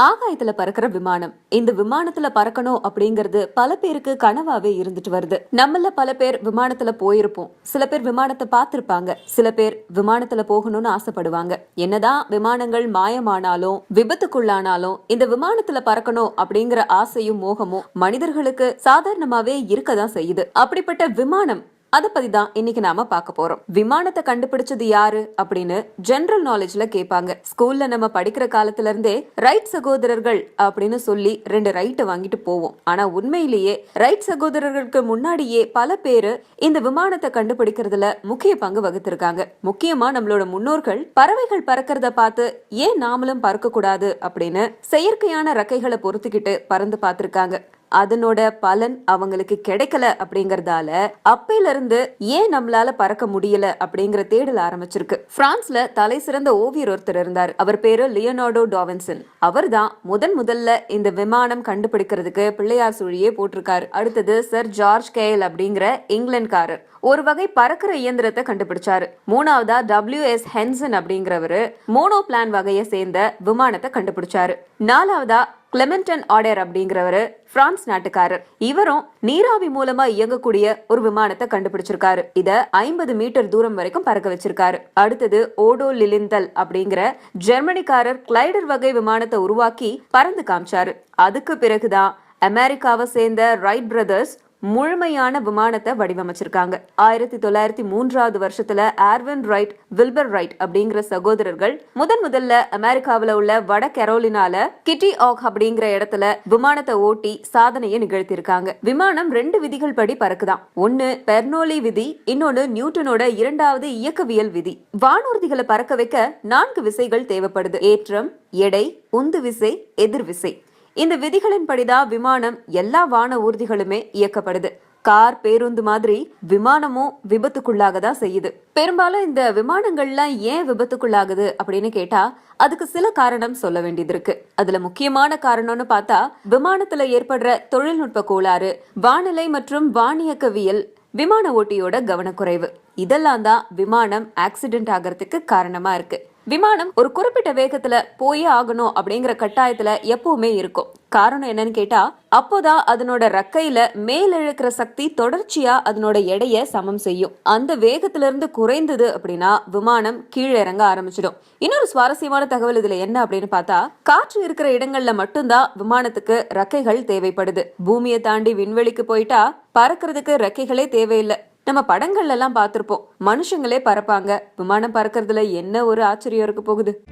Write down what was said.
ஆகாயத்துல பறக்கிற விமானம். இந்த விமானத்துல பறக்கணும் அப்படிங்கறது பல பேருக்கு கனவாவே இருந்துட்டு வருது. நம்மள பல பேர் விமானத்துல போயிருப்போம். சில பேர் விமானத்தை பார்த்திருப்பாங்க. சில பேர் விமானத்துல போகணும்னு ஆசைப்படுவாங்க. என்னதான் விமானங்கள் மாயமானாலும் விபத்துக்குள்ளானாலும் இந்த விமானத்துல பறக்கணும் அப்படிங்கிற ஆசையும் மோகமும் மனிதர்களுக்கு சாதாரணமாவே இருக்கதான் செய்யுது. அப்படிப்பட்ட விமானம் அதை பத்தி தான் இன்னைக்கு நாம பார்க்க போறோம். விமானத்தை கண்டுபிடிச்சது யாரு? அப்படின்னு ஜெனரல் நாலேஜ்ல கேட்பாங்க. ஸ்கூல்ல நம்ம படிக்கிற காலத்துல இருந்தே ரைட் சகோதரர்கள் அப்படின்னு சொல்லி ரெண்டு ரைட்டை வாங்கிட்டு போவோம். ஆனா உண்மையிலேயே ரைட் சகோதரர்களுக்கு முன்னாடியே பல பேரு இந்த விமானத்தை கண்டுபிடிக்கிறதுல முக்கிய பங்கு வகுத்திருக்காங்க. முக்கியமா நம்மளோட முன்னோர்கள் பறவைகள் பறக்கிறத பார்த்து ஏன் நாமளும் பறக்க கூடாது அப்படின்னு செயற்கையான ரக்கைகளை பொறுத்துக்கிட்டு பறந்து பார்த்திருக்காங்க. அதனோட பலன் அவங்களுக்கு கிடைக்கல அப்படிங்கறதால அப்பையில இருந்து ஏன் நம்மளால பறக்க முடியல அப்படிங்கிற தேடல் ஆரம்பிச்சிருக்கு. பிரான்ஸ்ல தலை சிறந்த ஓவியர் ஒருத்தர் இருந்தார். அவர் பேரு லியோனார்டோ டாவின்சன். அவர் தான் முதன் முதல்ல இந்த விமானம் கண்டுபிடிக்கிறதுக்கு பிள்ளையார் சுழியே போட்டிருக்காரு. அடுத்தது சர் ஜார்ஜ் கேல் அப்படிங்கிற இங்கிலாந்துக்காரர். ஒரு வகை பறக்கிற இயந்திரத்தை கண்டுபிடிச்சாரு. மூணாவதா டபிள்யூ எஸ் ஹென்சன் அப்படிங்கிறவரு மோனோ பிளான் வகையை சேர்ந்த விமானத்தை கண்டுபிடிச்சாரு. நாலாவதா கிளெமெண்டன் ஆர்டர் அப்படிங்கிறவரு பிரான்ஸ் நாட்டுக்காரர். இவரும் நீராவி மூலமா இயங்கக்கூடிய ஒரு விமானத்தை கண்டுபிடிச்சிருக்காரு. இத ஐம்பது மீட்டர் தூரம் வரைக்கும் பறக்க வச்சிருக்காரு. அடுத்தது ஓடோ லிலிந்தல் அப்படிங்கிற ஜெர்மனிக்காரர் கிளைடர் வகை விமானத்தை உருவாக்கி பறந்து காமிச்சாரு. அதுக்கு பிறகுதான் அமெரிக்காவை சேர்ந்த ரைட் பிரதர்ஸ் முழுமையான விமானத்தை வடிவமைச்சிருக்காங்க. ஆயிரத்தி தொள்ளாயிரத்தி மூன்றாவது வருஷத்துல ஆர்வன் ரைட் வில்பர் ரைட் அப்படிங்கிற சகோதரர்கள் முதன் முதல்ல அமெரிக்காவில உள்ள வட கெரோலினால கிட்டி ஆக் அப்படிங்கிற இடத்துல விமானத்தை ஓட்டி சாதனையை நிகழ்த்தியிருக்காங்க. விமானம் ரெண்டு விதிகள் படி பறக்குதான். ஒன்னு பெர்னோலி விதி இன்னொன்னு நியூட்டனோட இரண்டாவது இயக்கவியல் விதி. வானூர்திகளை பறக்க வைக்க நான்கு விசைகள் தேவைப்படுது. ஏற்றம் எடை உந்து விசை எதிர் விசை. இந்த விதிகளின்படிதான் விமானம் எல்லா வான ஊர்திகளுமே இயக்கப்படுது. கார் பேருந்து மாதிரி விமானமும் விபத்துக்குள்ளாக தான் செய்யுது. பெரும்பாலும் இந்த விமானங்கள்லாம் ஏன் விபத்துக்குள்ளாகுது அப்படின்னு கேட்டா அதுக்கு சில காரணம் சொல்ல வேண்டியது இருக்கு அதுல முக்கியமான காரணம்னு பார்த்தா விமானத்துல ஏற்படுற தொழில்நுட்ப கோளாறு வானிலை மற்றும் வானியக்கவியல் விமான ஓட்டியோட கவனக்குறைவு. இதெல்லாம் தான் விமானம் ஆக்சிடென்ட் ஆகிறதுக்கு காரணமா இருக்கு. விமானம் ஒரு குறிப்பிட்ட வேகத்துல போயே ஆகணும் அப்படிங்கிற கட்டாயத்துல எப்பவுமே இருக்கும். காரணம் என்னன்னு கேட்டா அப்போதான் அதனோட ரக்கையில மேல் இழுக்கிற சக்தி தொடர்ச்சியா அதனோட எடைய சமம் செய்யும். அந்த வேகத்துல இருந்து குறைந்தது அப்படின்னா விமானம் கீழே இறங்க ஆரம்பிச்சிடும். இன்னொரு சுவாரஸ்யமான தகவல் இதுல என்ன அப்படின்னு பார்த்தா காற்று இருக்கிற இடங்கள்ல மட்டும்தான் விமானத்துக்கு ரெக்கைகள் தேவைப்படுது. பூமியை தாண்டி விண்வெளிக்கு போயிட்டா பறக்கிறதுக்கு ரெக்கைகளே தேவையில்லை. நம்ம படங்கள்ல எல்லாம் பார்த்திருப்போம். மனுஷங்களே பறப்பாங்க. விமானம் பறக்கிறதுல என்ன ஒரு ஆச்சரியம் இருக்க போகுது?